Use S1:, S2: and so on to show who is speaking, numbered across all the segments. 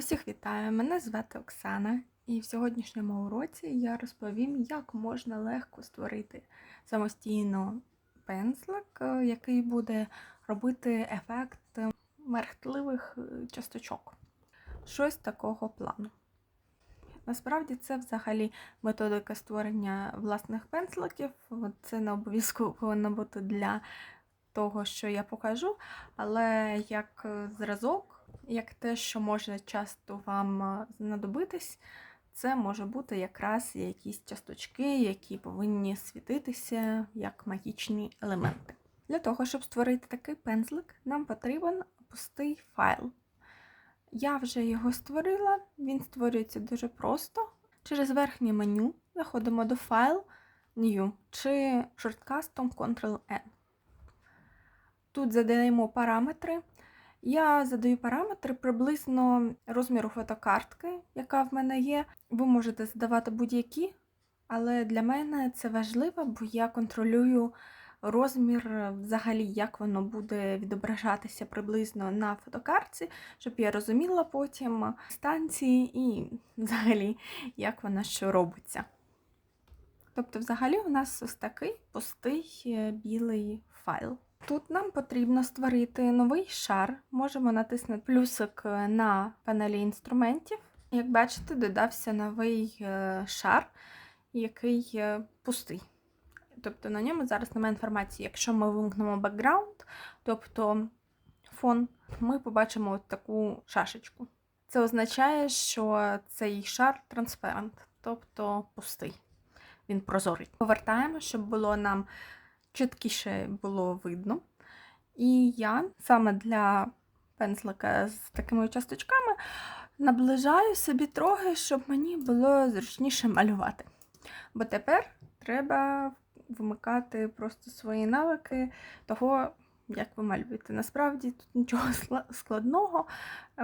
S1: Усіх вітаю! Мене звати Оксана, і в сьогоднішньому уроці я розповім, як можна легко створити самостійно пензлик, е, який буде робити ефект мерехтливих е, часточок. Щось такого плану. Насправді це взагалі методика створення власних пензликів. Це не обов'язково повинно бути для того, що я покажу, але як е, зразок як те, що може часто вам е, знадобитись, це може бути якраз якісь часточки, які повинні світитися як магічні елементи. Для того, щоб створити такий пензлик, нам потрібен пустий файл. Я вже його створила, він створюється дуже просто. Через верхнє меню заходимо до файл New чи шорткастом Ctrl-N. Тут задаємо параметри. Я задаю параметри приблизно розміру фотокартки, яка в мене є. Ви можете задавати будь-які, але для мене це важливо, бо я контролюю розмір, взагалі, як воно буде відображатися приблизно на фотокартці, щоб я розуміла потім станції і взагалі, як вона що робиться. Тобто, взагалі, у нас ось такий пустий е, білий файл. Тут нам потрібно створити новий шар. Можемо натиснути плюсик е, на панелі інструментів. Як бачите, додався новий е, шар, який е, пустий. Тобто на ньому зараз немає інформації. Якщо ми вимкнемо бекграунд, тобто фон, ми побачимо от таку шашечку. Це означає, що цей шар транспарант, тобто пустий. Він прозорий. Повертаємо, щоб було нам чіткіше було видно. І я саме для пензлика з такими часточками наближаю собі трохи, щоб мені було зручніше малювати. Бо тепер треба вимикати просто свої навики того, як ви малюєте. Насправді тут нічого складного,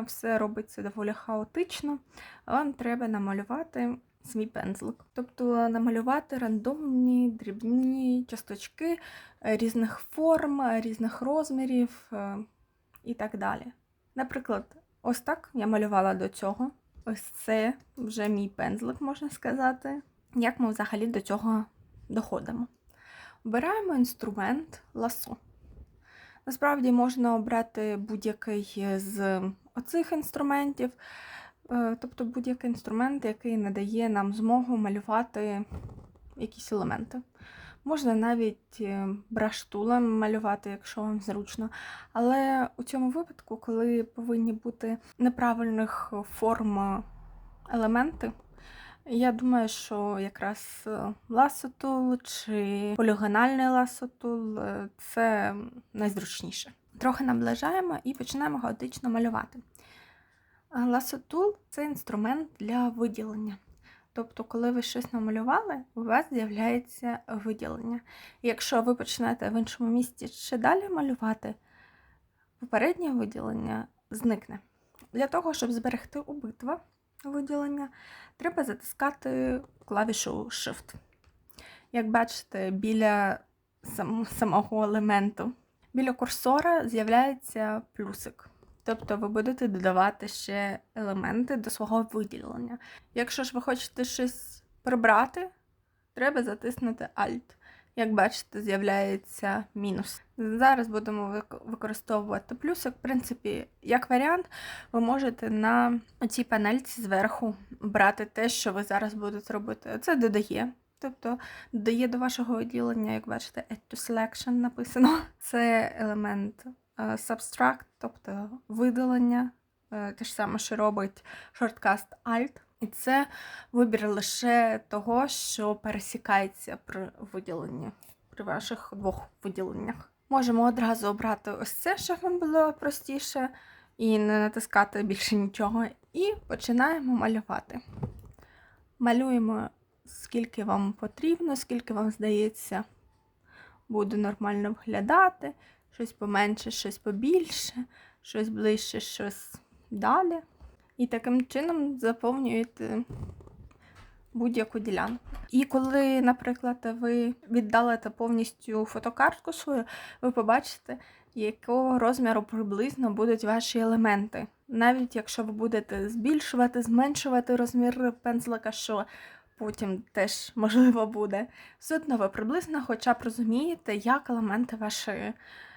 S1: все робиться доволі хаотично, вам треба намалювати свій пензлик. Тобто намалювати рандомні дрібні часточки е, різних форм, е, різних розмірів е, і так далі. Наприклад, ось так я малювала до цього. Ось це вже мій пензлик, можна сказати. Як ми взагалі до цього доходимо? Обираємо інструмент ласо. Насправді можна обрати будь-який з оцих інструментів. Е, тобто будь-який інструмент, який надає нам змогу малювати якісь елементи. Можна навіть е, браштулем малювати, якщо вам зручно. Але у цьому випадку, коли повинні бути неправильних форм елементи, я думаю, що якраз ласотул чи полігональний ласотул це найзручніше. Трохи наближаємо і починаємо хаотично малювати. Ласотул це інструмент для виділення. Тобто, коли ви щось намалювали, у вас з'являється виділення. якщо ви почнете в іншому місці ще далі малювати, попереднє виділення зникне. Для того, щоб зберегти обидва виділення, треба затискати клавішу Shift. Як бачите, біля самого елементу, біля курсора з'являється плюсик. Тобто ви будете додавати ще елементи до свого виділення. Якщо ж ви хочете щось прибрати, треба затиснути Alt. Як бачите, з'являється мінус. Зараз будемо використовувати плюсик. В принципі, як варіант, ви можете на цій панельці зверху брати те, що ви зараз будете робити. Це додає. Тобто додає до вашого виділення, як бачите, Add to Selection написано. Це елемент subtract, тобто видалення, е, те ж саме, що робить шорткаст Alt. І це вибір лише того, що пересікається при виділенні, при ваших двох виділеннях. Можемо одразу обрати ось це, щоб вам було простіше, і не натискати більше нічого. І починаємо малювати. Малюємо, скільки вам потрібно, скільки вам здається, буде нормально виглядати щось поменше, щось побільше, щось ближче, щось далі. І таким чином заповнюєте будь-яку ділянку. І коли, наприклад, ви віддалите повністю фотокартку свою, ви побачите, якого розміру приблизно будуть ваші елементи. Навіть якщо ви будете збільшувати, зменшувати розмір пензлика, що потім теж можливо буде, все одно ви приблизно хоча б розумієте, як елементи ваші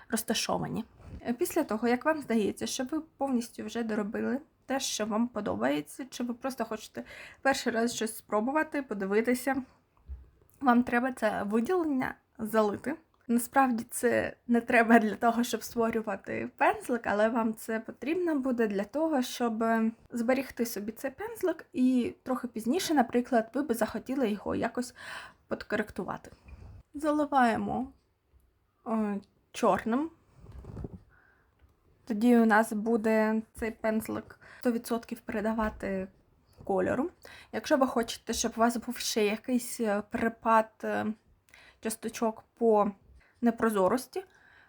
S1: розташовані. Е, Після того, як вам здається, що ви повністю вже доробили те, що вам подобається, чи ви просто хочете перший раз щось спробувати, подивитися, вам треба це виділення залити. Насправді це не треба для того, щоб створювати пензлик, але вам це потрібно буде для того, щоб е, зберігти собі цей пензлик, і трохи пізніше, наприклад, ви би захотіли його якось подкоректувати. Заливаємо е, чорним. Тоді у нас буде цей пензлик 100% передавати кольору. Якщо ви хочете, щоб у вас був ще якийсь е, перепад е, часточок по непрозорості,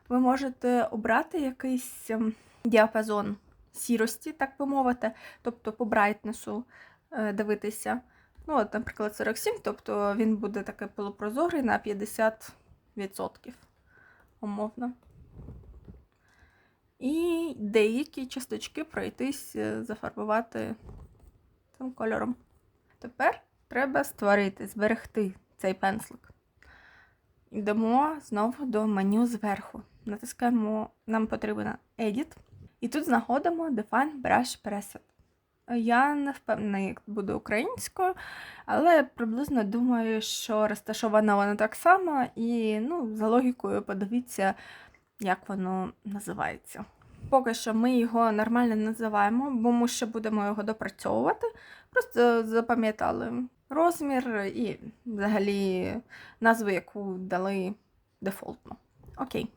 S1: ви можете обрати якийсь ем, діапазон сірості, так би мовити, тобто по брайтнесу е, дивитися. Ну, от, наприклад, 47, тобто він буде такий полупрозорий на 50%, умовно. І деякі часточки пройтись, е, зафарбувати цим кольором. Тепер треба створити, зберегти цей пензлик. Йдемо знову до меню зверху. Натискаємо, нам потрібен Edit. І тут знаходимо Define Brush Preset. Я не впевнена, як буде українською, але приблизно думаю, що розташовано воно так само, і ну, за логікою подивіться, як воно називається. Поки що ми його нормально називаємо, бо ми ще будемо його допрацьовувати. Просто запам'ятали розмір і взагалі назву, яку дали дефолтно. Окей.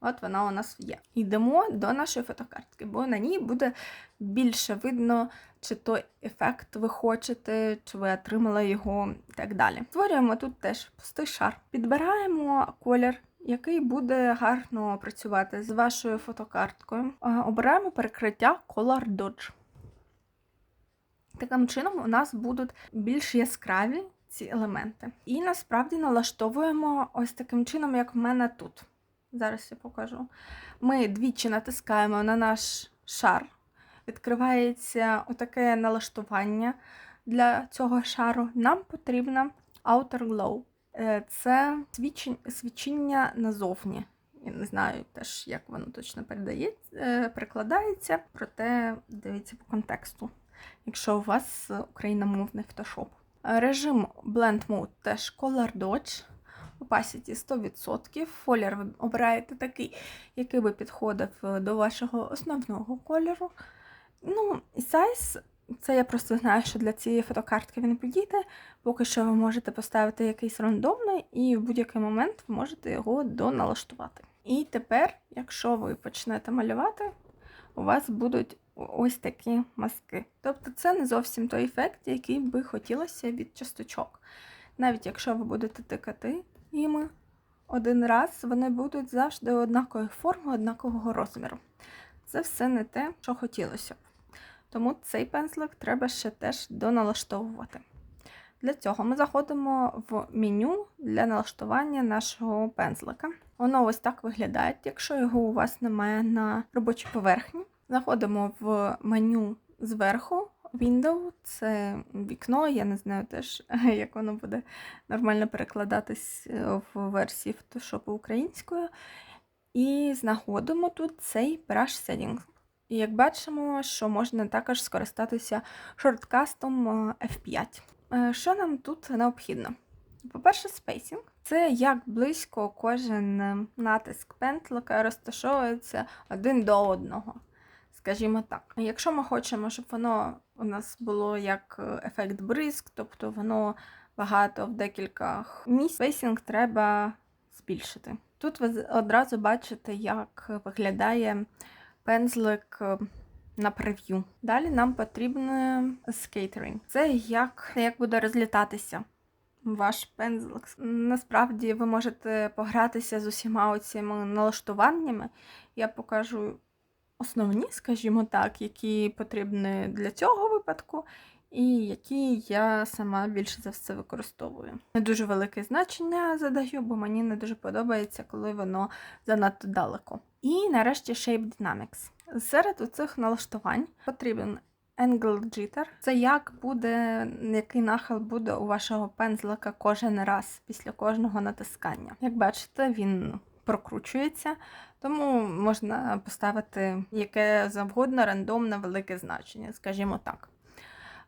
S1: От вона у нас є. Йдемо до нашої фотокартки, бо на ній буде більше видно, чи той ефект ви хочете, чи ви отримали його і так далі. Створюємо тут теж пустий шар. Підбираємо колір, який буде гарно працювати з вашою фотокарткою. Обираємо перекриття Color Dodge. Таким чином, у нас будуть більш яскраві ці елементи. І насправді налаштовуємо ось таким чином, як в мене тут. Зараз я покажу. Ми двічі натискаємо на наш шар. Відкривається отаке налаштування для цього шару. Нам потрібно Outer Glow. Е, Це свічення назовні. Я не знаю теж, як воно точно передається, е, перекладається, проте дивіться по контексту, якщо у вас україномовний. Е, Режим Blend Mode теж Color Dodge. Opacity 100%. Колір ви обираєте такий, який би підходив е, до вашого основного кольору. Ну, і size, це я просто знаю, що для цієї фотокартки він підійде. Поки що ви можете поставити якийсь рандомний, і в будь-який момент ви можете його доналаштувати. І тепер, якщо ви почнете малювати, у вас будуть ось такі маски. Тобто це не зовсім той ефект, який би хотілося від часточок. Навіть якщо ви будете тикати їми один раз, вони будуть завжди однакової форми, однакового розміру. Це все не те, що хотілося б. Тому цей пензлик треба ще теж доналаштовувати. Для цього ми заходимо в меню для налаштування нашого пензлика. Воно ось так виглядає, якщо його у вас немає на робочій поверхні. Заходимо в меню зверху. Window це вікно, я не знаю теж, як воно буде нормально перекладатись е, в версії Photoshop українською. І знаходимо тут цей Brush Settings. І як бачимо, що можна також скористатися шорткастом е, F5. Е, Що нам тут необхідно? По-перше, спейсінг. Це як близько кожен натиск пентлика розташовується один до одного. Скажімо так. Якщо ми хочемо, щоб воно у нас було як е, ефект бризк, тобто воно багато в декілька місць, спейсінг треба збільшити. Тут ви одразу бачите, як виглядає пензлик е, на прев'ю. Далі нам потрібен скейтеринг. Це як, як буде розлітатися ваш пензлик. Насправді ви можете погратися з усіма цими налаштуваннями. Я покажу основні, скажімо так, які потрібні для цього випадку. І які я сама більше за все використовую. Не дуже велике значення задаю, бо мені не дуже подобається, коли воно занадто далеко. І нарешті Shape Dynamics. Серед цих налаштувань потрібен Angle Jitter. Це як буде, який нахил буде у вашого пензлика кожен раз після кожного натискання. Як бачите, він прокручується, тому можна поставити яке завгодно рандомне велике значення, скажімо так.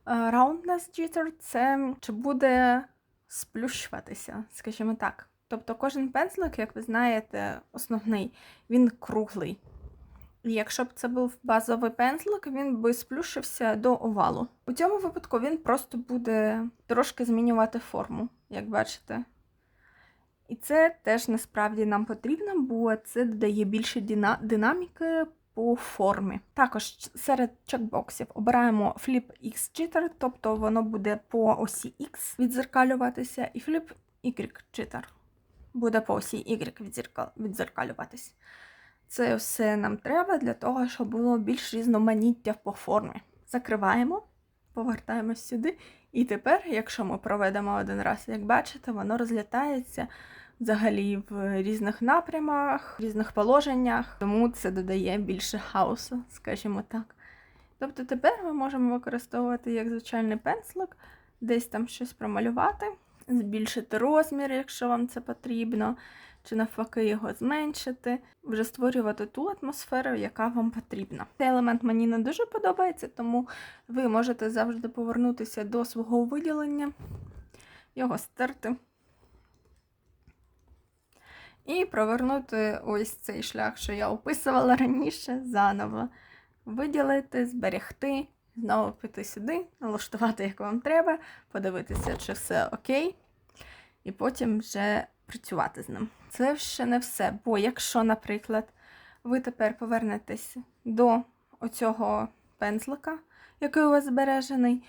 S1: Е, Roundness Jitter – це чи буде сплющуватися, скажімо так. Тобто кожен пензлик, як ви знаєте, основний, він круглий. І якщо б це був базовий пензлик, він би сплющився до овалу. У цьому випадку він просто буде трошки змінювати форму, як бачите. І це теж насправді нам потрібно, бо це додає більше дина- динаміки по формі. Також серед чекбоксів обираємо Flip X Jitter, тобто воно буде по осі X відзеркалюватися, і Flip Y Jitter буде по осі Y відзеркал- відзеркалюватися. Це все нам треба для того, щоб було більш різноманіття по формі. Закриваємо, повертаємось сюди. І тепер, якщо ми проведемо один раз, як бачите, воно розлітається взагалі в різних напрямах, в різних положеннях, тому це додає більше хаосу, скажімо так. Тобто тепер ми можемо використовувати як звичайний пензлик, десь там щось промалювати, збільшити розмір, якщо вам це потрібно, чи навпаки його зменшити, вже створювати ту атмосферу, яка вам потрібна. Цей елемент мені не дуже подобається, тому ви можете завжди повернутися до свого виділення, його стерти. І провернути ось цей шлях, що я описувала раніше, заново. Виділити, зберегти, знову піти сюди, налаштувати, як вам треба, подивитися, чи все окей, і потім вже працювати з ним. Це ще не все. Бо якщо, наприклад, ви тепер повернетесь до оцього пензлика, який у вас збережений,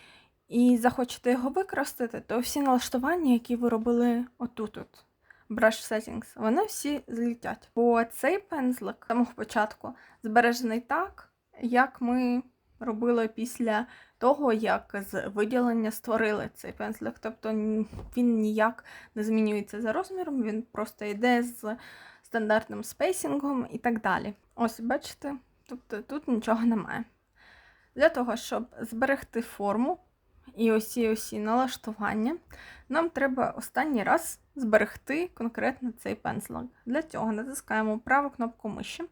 S1: і захочете його використати, то всі налаштування, які ви робили отут, -от, Brush Settings, вони всі злітять. Бо цей пензлик самого початку збережений так, як ми робили після того, як з виділення створили цей пензлик. Тобто він ніяк не змінюється за розміром, він просто йде з стандартним спейсингом і так далі. Ось, бачите, тобто тут нічого немає. Для того, щоб зберегти форму і усі усі налаштування, нам треба останній раз зберегти конкретно цей пензлик. Для цього натискаємо праву кнопку миші,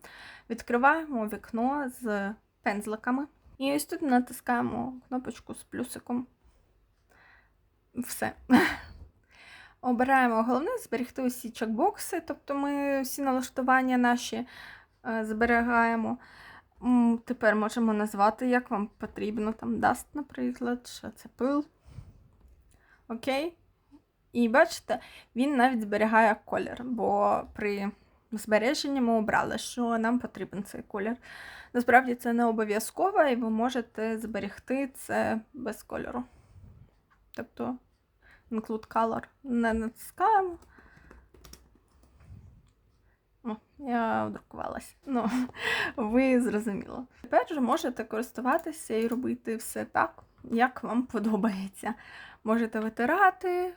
S1: відкриваємо вікно з пензликами. І ось тут натискаємо кнопочку з плюсиком. Все. Обираємо головне зберегти усі чекбокси, тобто ми всі налаштування наші е, зберігаємо. Тепер можемо назвати, як вам потрібно, там Dust, наприклад, що це пил. Окей. І бачите, він навіть зберігає колір, бо при збереженні ми обрали, що нам потрібен цей колір. Насправді це не обов'язково, і ви можете зберегти це без кольору. Тобто, include color не натискаємо. О, я одрукувалась. Ну, ви зрозуміло. Тепер вже можете користуватися і робити все так, як вам подобається. Можете витирати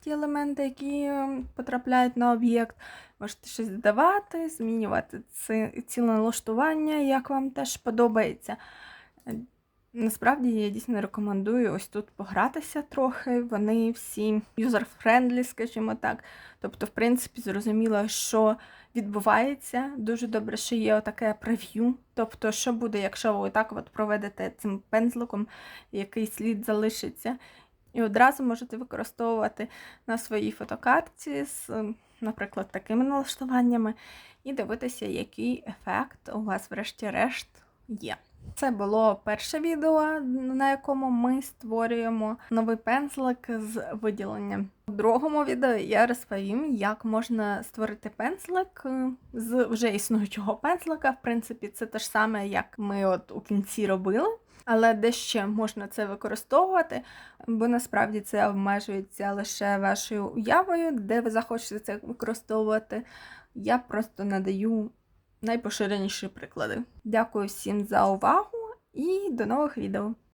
S1: ті елементи, які потрапляють на об'єкт. Можете щось додавати, змінювати ці налаштування, як вам теж подобається. Насправді я дійсно рекомендую ось тут погратися трохи. Вони всі юзер-френдлі, скажімо так. Тобто, в принципі, зрозуміло, що відбувається. Дуже добре, що є отаке прев'ю. Тобто, що буде, якщо ви так от проведете цим пензликом, який слід залишиться. І одразу можете використовувати на своїй фотокартці з, наприклад, такими налаштуваннями, і дивитися, який ефект у вас, врешті-решт, є. Це було перше відео, на якому ми створюємо новий пензлик з виділенням. У другому відео я розповім, як можна створити пензлик е, з вже існуючого пензлика. В принципі, це те ж саме, як ми от у кінці робили. Але де ще можна це використовувати, бо насправді це обмежується лише вашою уявою, де ви захочете це використовувати. Я просто надаю найпоширеніші приклади. Дякую всім за увагу і до нових відео!